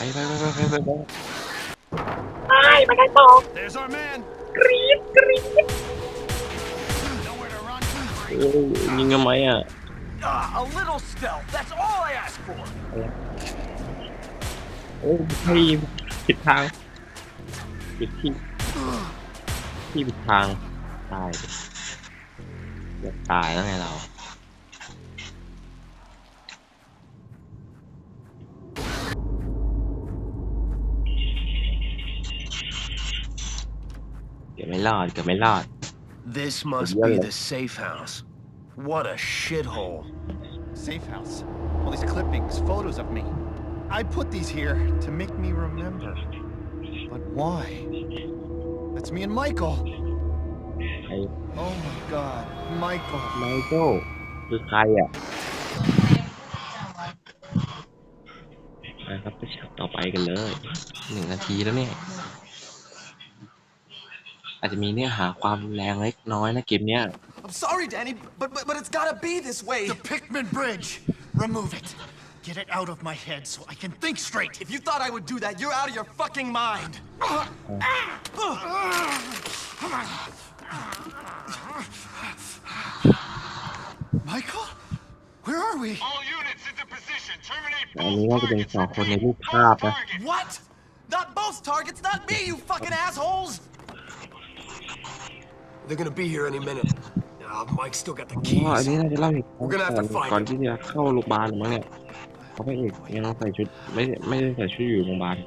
ไปไปไปไปไปไป There's our man. เอ้ยยิงทำไมอะ Ah, a little stealth. That's all I ask for. โอ้ให้ผิดทางผิดที่ที่ผิดทางตายดิอยากตายแล้วไงเรา ไม่รอดเกือบไม่รอด This must Yeah, be yeah. the safe house. What a shithole. Safe house. All these clippings, photos of me. I put these here to make me remember. But why? That's me and Michael. ไอ้ Oh my god, Michael. ไมเคิลคือใครอ่ะนะครับไปฉากต่อไปกันเลยหนึ่งนาทีแล้วเนี่ย อาจจะมีเนื้อหาความรุนแรงเล็กน้อยนะเกมเนี้ย I'm sorry, Danny, but, but but it's gotta be this way. The Pickman Bridge. Remove it. Get it out of my head so I can think straight. If you thought I would do that, you're out of your fucking mind. Michael? Where are we? All units into position. Terminate อันนี้น่าจะเป็นสองคนในรูปภาพนะ target. What? Not both targets, not me, you fucking assholes! They're gonna be here any minute. Ah, Mike's still got the อ๋ออัน keys. นี้น่าจะเล่าเหตุการ We're gonna ณ์ have ก่อน to find ก่อน him. ที่จะเข้าโรงพยาบาลหรือมั้งเนี่ยเขาพระเอกยังใส่ชุดไม่ได้ไม่ได้ใส่ชุดอยู่โรงพยาบาล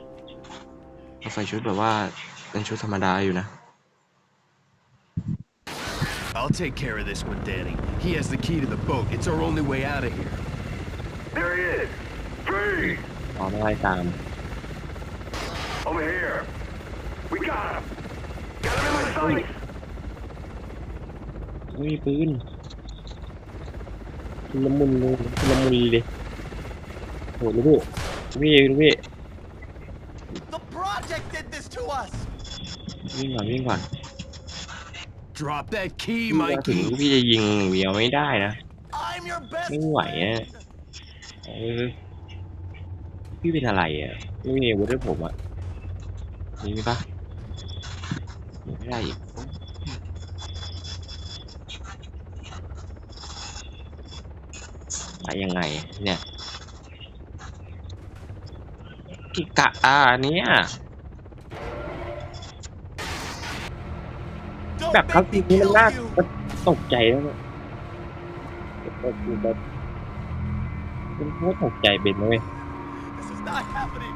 เขาใส่ชุดแบบว่าเป็นชุดธรรมดาอยู่นะ I'll take care of this one, Danny. He has the key to the boat. It's our only way out of here. There he is. Free. ตอนไล่ตาม Over here. We got him. Got him in my sights. ไม่มีปืนชุลมุนเลยชุลมุนเลยโหลูกพี่ลูกพี่ The project did this to us! วิ่งก่อนวิ่งก่อน Drop that key, ถึง Mikey. พี่จะยิงเดียวไม่ได้นะ I'm your best ไม่ไหวอะเออพี่เป็นอะไรอะไม่มีอาวุธให้ผมอะมีไหมปะมีไม่ได้อีก ไปยังไง เนี่ยกิกะอ่าเนี่ย Don't แบบเขา make ที me นี้มัน kill น่า you! ตกใจแล้วเนี่ยตกใจแบบเป็นเพราะตกใจเป็นเลย This is not happening!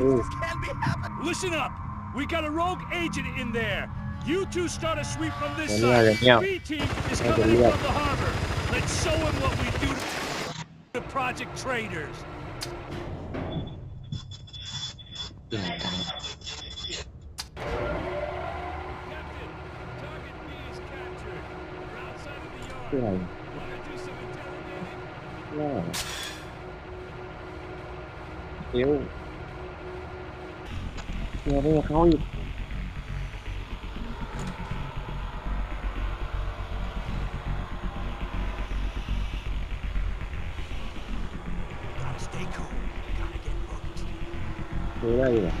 Ooh. This can't be happening! Listen up. We got a rogue agent in there. You two start a sweep from this Well, yeah, side. yeah. B team is Yeah, coming in yeah. from the harbor. Let's show him what we do to the project traders. เรื่องกัน Captain, ดูได้อยู่เหรอ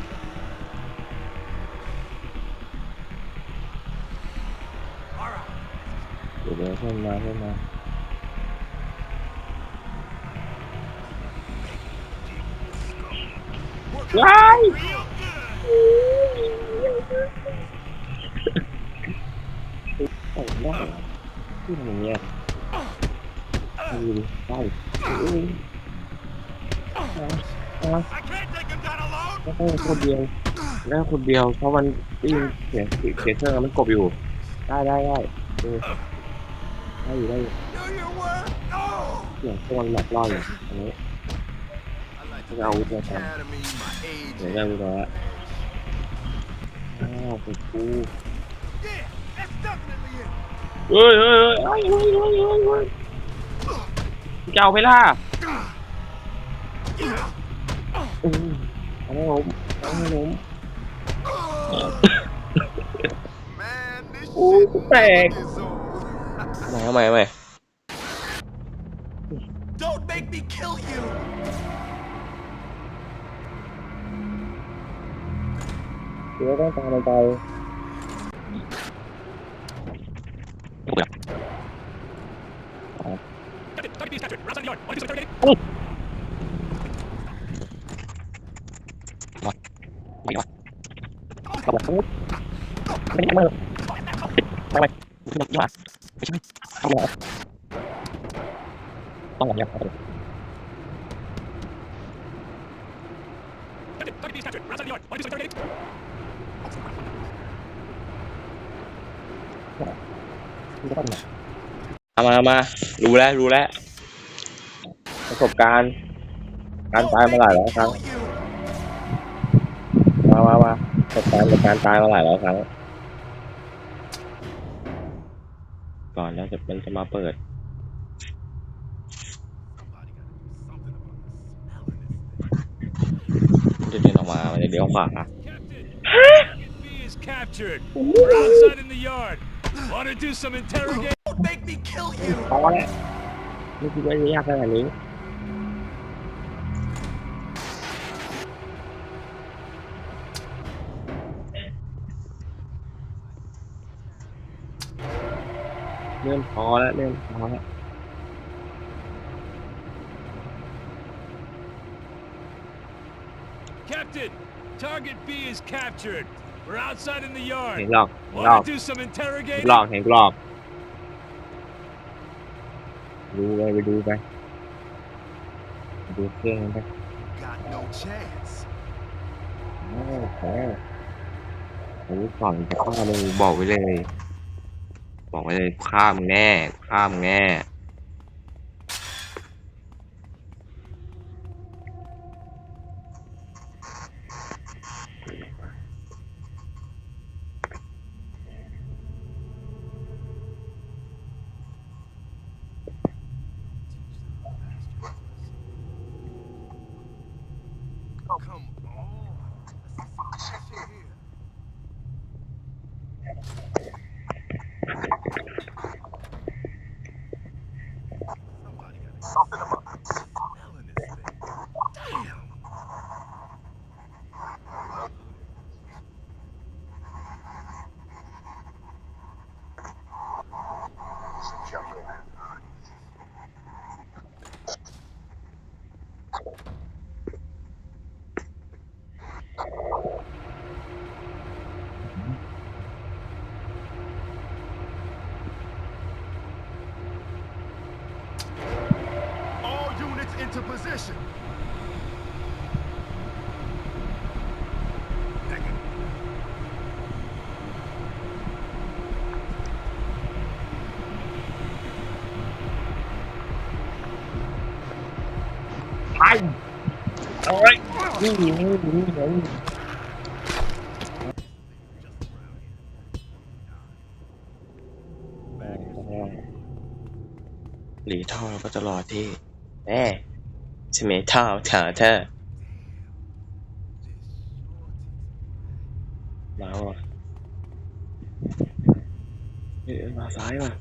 Alright. เดี๋ยวเดี๋ยวขึ้นม down alone. แล้วก็คนเดียวแล้วคนเดียว เพราะมันได้ยินเสียงเสียงเครื่องมันกบอยู่ ได้ได้ได้เออได้อยู่ได้อยู่ Do your work! Oh! เสียงเครื่องมันหลอกล่ออยู่อันนี้ I like จะเอาอาวุธมาท Academy, my ำ age. เดี๋ยวได้อาวุธมาแล้วอ้าวไปกู Yeah, that's definitely it. เฮ้ยเฮ้ยเฮ้ยเฮ้ยเฮ้ยเฮ้ยเฮ้ยจะเอาไปล่ะอืม ốm hụm ốm, hụm ui cũng tẹt mày mày mày Don't make me kill you. Chưa có tao đâu tao. เอามาเอามา รู้แล้ว รู้แล้ว ประสบการณ์ การตายมาหลายร้อยครั้ง มามามาประสบการณ์กับการตายมาหลายร้อยครั้ง ก่อนแล้วจะมันจะมาเปิดมันจะเดินออกมามันจะเลี้ยวขวา Captain, Brownside in the yard. Want to do some interrogating? Don't make me kill you! พอแล้วไม่คิดว่าจะยากขนาดนี้ เริ่มพอแล้วเริ่มพอแล้ว Captain, target B is captured. We're outside in the เห็น yard. หลอกเห็นหลอก Want to do some เห็น interrogating? หลอกเห็นหลอกดูไปไปดูไปไป ดูเครื่องมันไป Got no chance. โอ้โหโอ้ก่อนจะฆ่าเลยบอกไว้เลย บอกไว้เลยฆ่ามึงแน่ฆ่ามึงแน่ เอาไว้นี่นี่นี่นี่หลีท่อก็จะรอที่แม่ใช่ไหมท่อเธอเธอมาว่ะเฮ้ยมาซ้ายว่ะ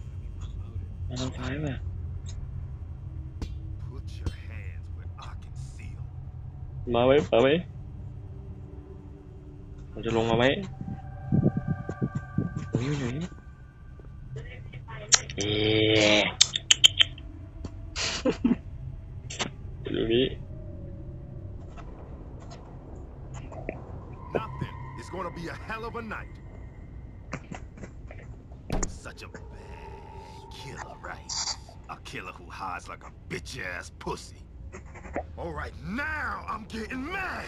มาทางซ้ายว่ะ มาไหมมาไหมมันจะลงมาไหมตรงนี้มันอยู่นี่เอ๊ะอยู่ตรงนี้ Nothing. It's gonna be a hell of a night. Such a bad killer, right? A killer who hides like a bitch ass pussy. All right, now I'm getting mad.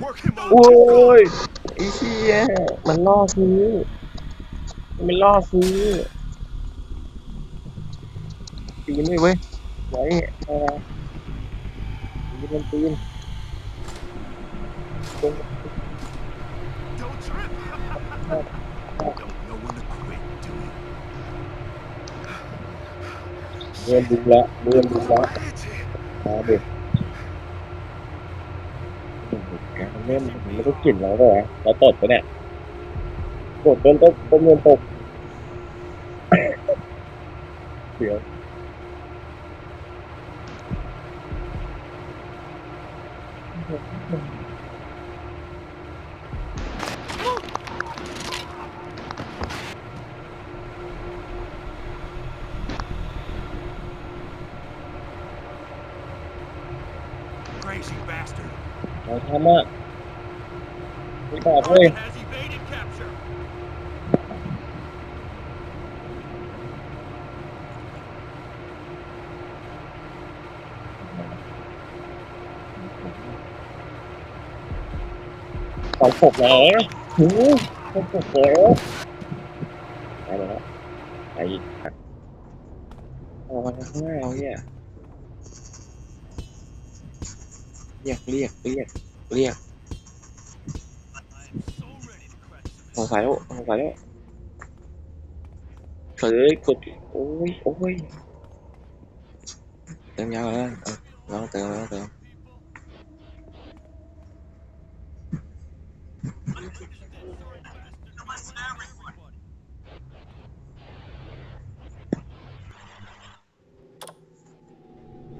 Work him โอ้ over. ยไอ้เชี่ยมันล่อซื้อ มันล่อซื้อปีนด้วยเว้ยไว้เออปีนมันปีน Don't trip. Don't เริ่มบุกละเริ่มบุกละมาเด็กเริ่มมันก็กลิ่นแล้วก็เราตดไปเนี่ยตดจนต้นต้มเงินตกเดี๋ยว Crazy bastard. เราทำอะไม่บอกเลย Target has evaded capture. สองศพแล้วหูสองศพแล้วไปแล้วไปอีกครับเอามาข้างหน้าเนี่ยเรียกเรียกเรียกเรียกสงสัยแล้วสงสัยแล้วเฮ้ยกดโอ้ยโอ้ยเติมยาวแล้วเออลองเติมลองเติม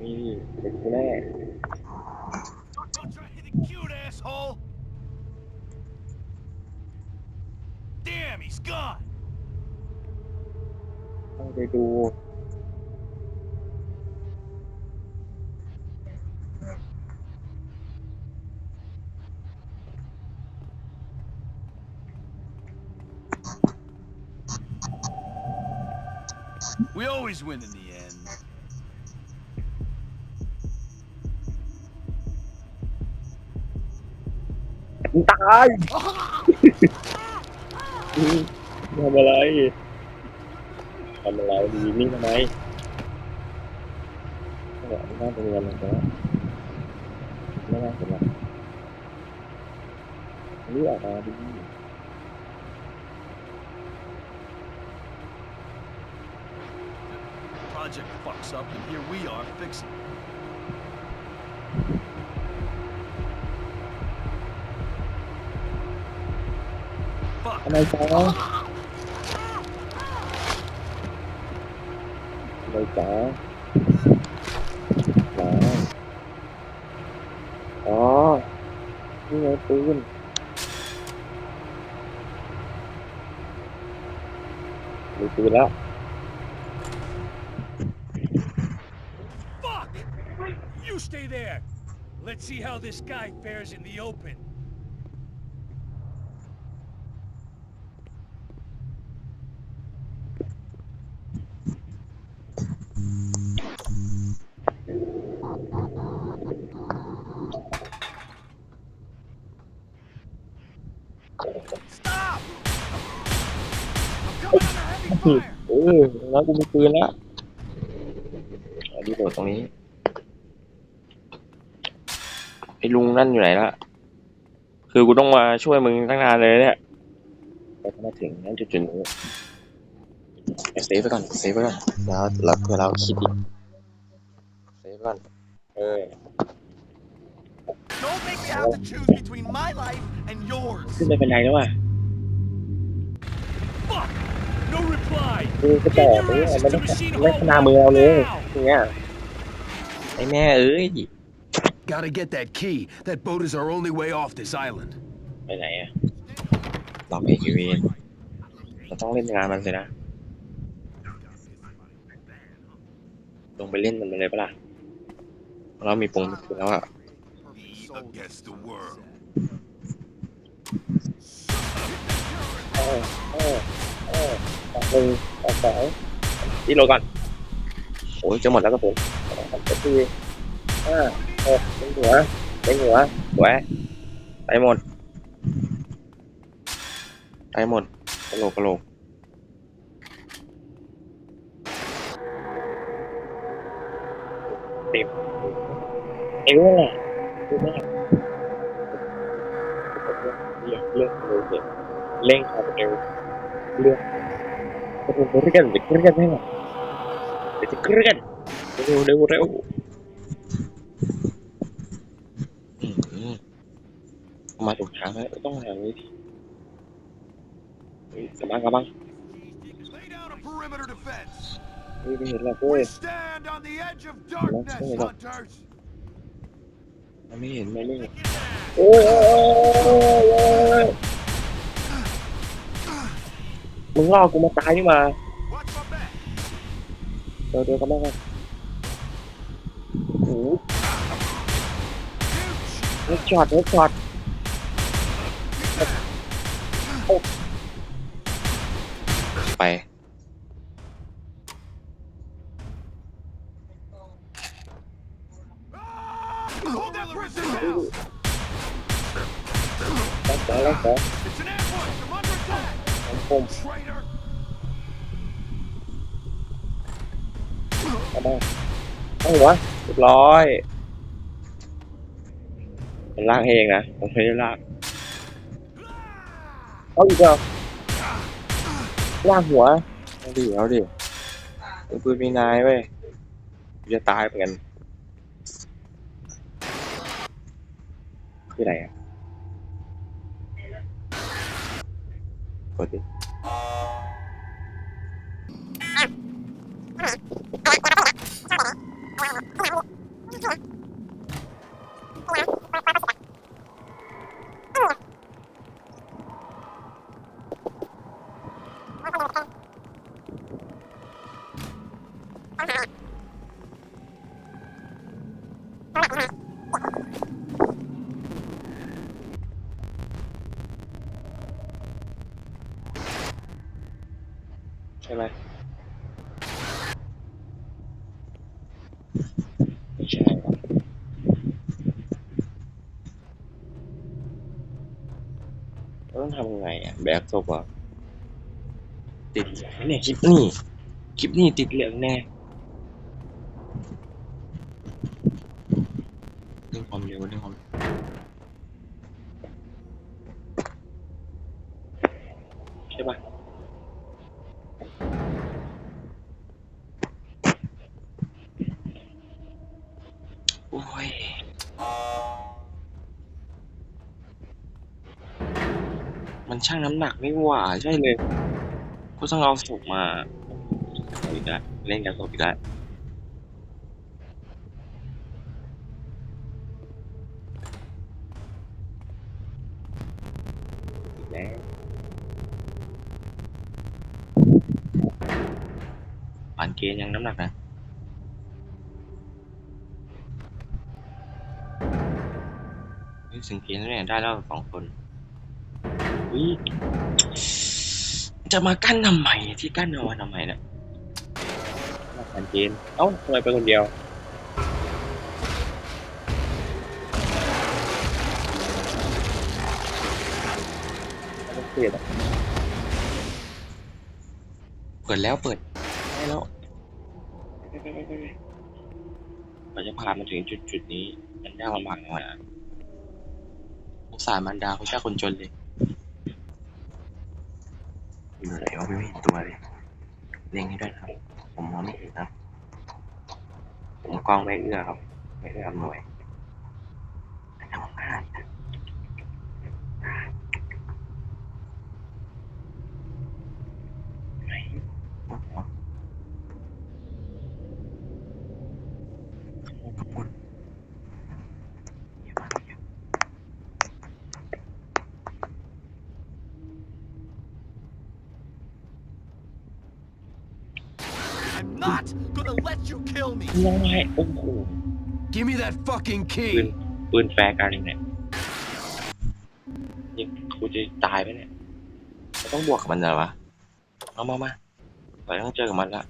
นี่เป็นกูแน่ Don't try to hit the cute asshole. Damn, he's gone. ต้องไปดู We always win in the end. ตายทำอะไรทำอะไรดี นี่ทำไมไม่ได้ไม่ได้เรียนเลยนะไม่ได้เห็นหรอกนี่ออกมาดี Project fucks up, and here we are fixing it. Fuck. ทำไมจ้า ทำไมจ้าจ้าอ๋อนี่ไงปืนมีปืนแล้ว Fuck! You stay there. Let's see how this guy fares in the open. เออแล้วกูมีปืนแล้วอันนี้โดดตรงนี้ไอ้ลุงนั่นอยู่ไหนละคือกูต้องมาช่วยมึงตั้งนานเลยเนี่ยแต่ก็มาถึงนั่นจุดๆนี้เซฟไปก่อนเซฟไปก่อนแล้วเราเพื่อเราคิดอีกเซฟไปก่อนเออ Don't make me have to choose between my life and yours. ขึ้นไม่เป็นไรแล้วอะ reply. กูก็ต่อไปเนี่ยมันไม่ไม่ขนามือเราเลยอย่างเงี้ยไอ้แม่เอ้ย Gotta get that key. That boat is our only way off this island. ไปไหนอะหลอกไอ้คิวีนเราต้องเล่นงานมันสินะลงไปเล่นมันเลยปะล่ะเรามีปงมีปืนแล้วอะ Me against the world. เออเออเอ อออกหนึ่งออกสองที่โหลดก่อนโอ้ยจะหมดแล้วก็ผมสามสิบทีห้าหกเป็นหัวเป็นหัวสวยไปหมดไปหมดกระโหลกกระโหลกเต็มเอวแหละดูแม่เลือกเลือกเลยเด็กเล่งคาเอวเลือก โอ้โหเรียนเด็กเรียนให้หน่อยเด็กเรียนเร็วเร็วเร็วมาถูกทางแล้วต้องหาวิธีเฮ้ยกลับบ้านกลับบ้าน Lay down a perimeter defense. เฮ้ยไม่เห็นหรอกเว้ยมันไม่เห็นมันไม่เห็นโอ้ย งล่อกูมาตายนี่มาเดี๋ยวเดี๋ยวกลับบ้านกันโอ้โหเฮดช็อตเฮดช็อต ร้อยมันลากเองนะผมไม่ได้ลากเอาอีกแล้วลากหัวเอาดิเอาดิเป็นปืนมีนายเว้ยจะตายเหมือนกันคืออะไรอะกดดิ Wow. ำยังไงอะแบกศพอะติดเหลืองเนี่ยคลิปนี่คลิปนี่ติดเหลืองแน่เรื่องความเร็วเรื่องความใช่ปะ โอ้ย มัน ช่างน้ำหนักไม่หว่า ใช่เลยกูต้องเอาศพมาเอาอีกแล้วเล่นกับศพอีกแล้วอีกแล้วผ่านเกณฑ์ยังน้ำหนักนะเฮ้ยสิงเกนแล้วเนี่ยได้แล้วสองคน ยจะมากั้นทำไมที่กั้นเอาไว้ทำไมเนี่ยมาผ่านเกณฑ์เอ้าทำไมไปคนเดียวไม่ต้องเครียดอะเปิดแล้วเปิดได้แล้วไปไปไปไปไปกว่าจะผ่านมาถึงจุดจุดๆนี้ มันยากลำบากหน่อยอะสงสารมันดาเขาใช่คนจนเลย อยู่ไหนวะไม่เห็นตัวเลยเล็งให้ด้วยนะครับ ผมมองไม่เห็นครับ ผมกล้องไม่เอื้อครับ ไม่เอื้ออำนวยทำงานไหนโอ้โหข้างบนเดี๋ยวมาเดี๋ยว I'm not gonna let you kill me. ยังไงโอ้โห Give me that fucking ปืน key. ปืนแฟร์กันเนี่ยยิงกูจะตายไหมเนี่ยเราต้องบวกกับมันเหรอวะเอามามาเราต้องเจอกับมันละ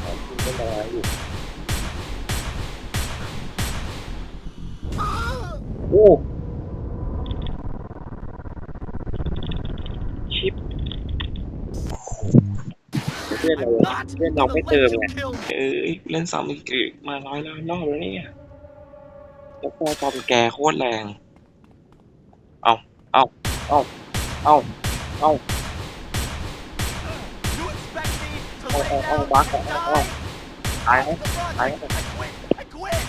เอาคุณเป็นอะไรอยู่โอ้ชิป เพื่อนเรา I'm not เพื่อนไม่ let เติมไงเอ้ยเล่นสามอีกมาร้อยล้านรอบแล้วเนี่ยแล้วพอตอนแกโคตรแรง เอาเอาเอาเอาเอาเอาเอาเอาบักเอาเอาตายไหมตายไหม I quit.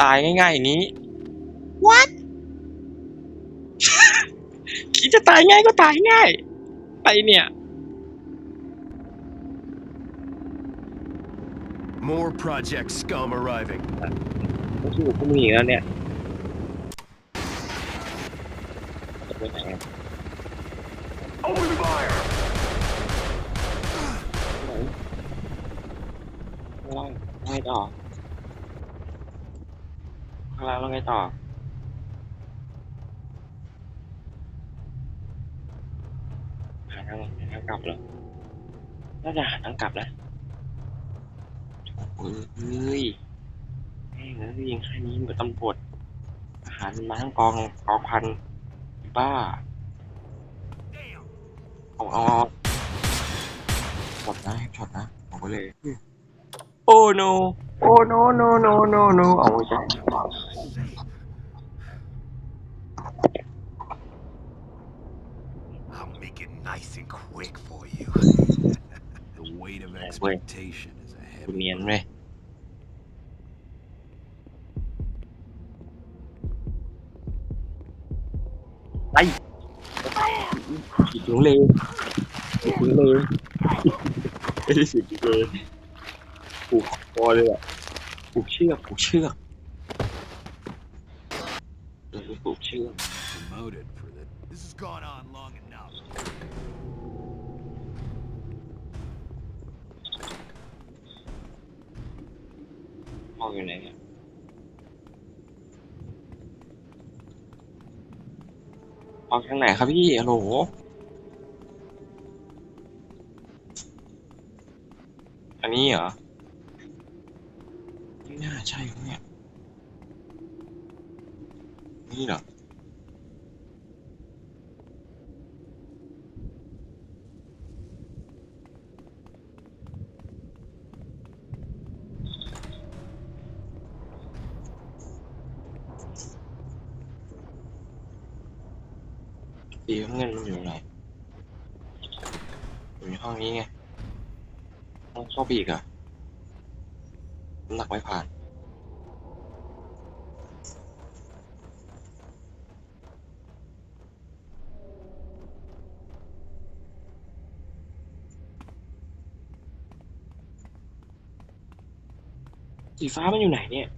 ตายง่ายๆอย่างนี้ what จะตายง่ายก็ตายง่าย ไปเนี่ย More Project Scum arriving. ไม่ใช่พวกมึงอีกแล้วเนี่ยจะไปไหนอะ Open fire! ข้างล่างแล้วไงต่อข้างล่างแล้วไงต่อาทางหาทางกลับเหรอน่าจะหาทางกลับนะโอ้ยเฮ้ยแม่งแล้วยิงแค่นี้เหมือนตำรวจอาหารมาทั้งกองกองพันบ้าเอาเอาเอาช็อตนะช็อตนะบอกไปเลย โอ้ no โอ้ no no no no no เอาไม่ใช่ make it nice and quick for you. The weight of wait. expectation is a คุณ heavy เนียนเลยไปขีดถึงเลยขีดถึงเลยไม่ได้ขีดถึงเลยผูกคอเลยอะผูกเชือกผูกเชือก ออกทางไหนครับพี่โหลอันนี้เหรอไม่น่าใช่เนี่ยนี่เหรอ สีน้ำเงินมันอยู่ไหนอยู่ในห้องนี้ไงห้องเข้าไปอีกเหรอะน้ำหนักไม่ผ่าน สีฟ้ามันอยู่ไหนเนี่ย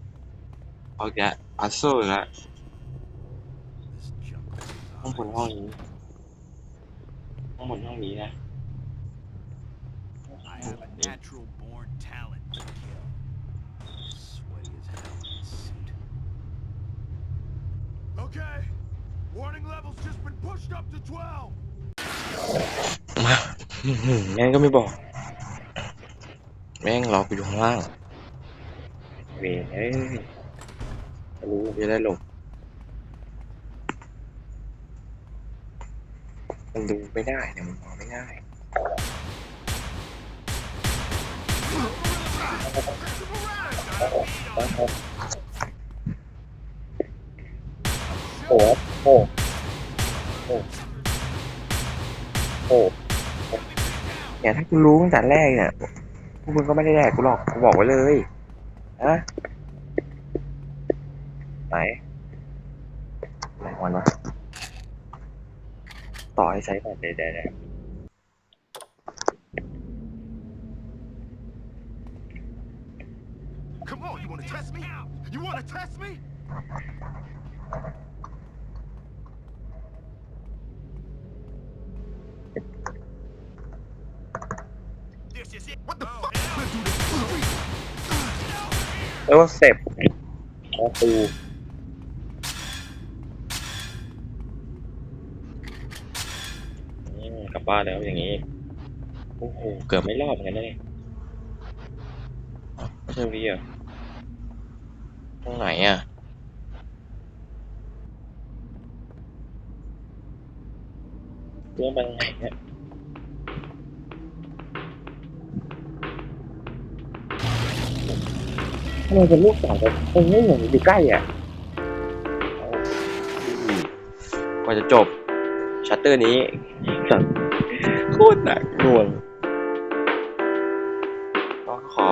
เอาแกะพัซเซิลแล้ว this junk. ห้องบนห้องนี้ห้องบนห้องนี้นะ I have a natural born talent to kill. Sweaty as hell in this suit. Okay. Warning levels just been pushed up to 12. มาอื้อหืองั้นก็ไม่บอก แม่งรอกูอยู่ข้างล่างเวรเอ้ยไม่รู้จะได้ลง มันดูไม่ได้เนี่ยมันมองไม่ได้โอ้โหโอ้โหเนี่ยถ้ากูรู้ตั้งแต่แรกเนี่ยพวกมึงก็ไม่ได้แดกกูหรอกกูบอกไว้เลยนะไหนไหนวันวะ ต่อให้ใช้แบบเดดๆ Come on, you wanna test me? You wanna test me? This is it. What the Oh, fuck? hell Let's do this. เรียกว่าเสพประตูอืม กลับบ้านแล้วอย่างนี้ โอ้โห เกือบไม่รอดเหมือนกันนะเนี่ยเอ้าไม่ใช่วีเหรอะตรงไหนอะเรื่องไปทางไหนเนี่ยทำไมเป็นลูกสาวแต่คงไม่เหมือนอยู่ใกล้อะเอาอืมกว่าจะจบชัตเตอร์นี้โคตรหนักหน่วงก็ขอ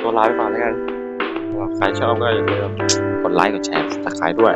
ตัวลาไปก่อนแล้วกันสำหรับใครชอบก็อย่าลืมกดไลค์กดแชร์สักครด้วย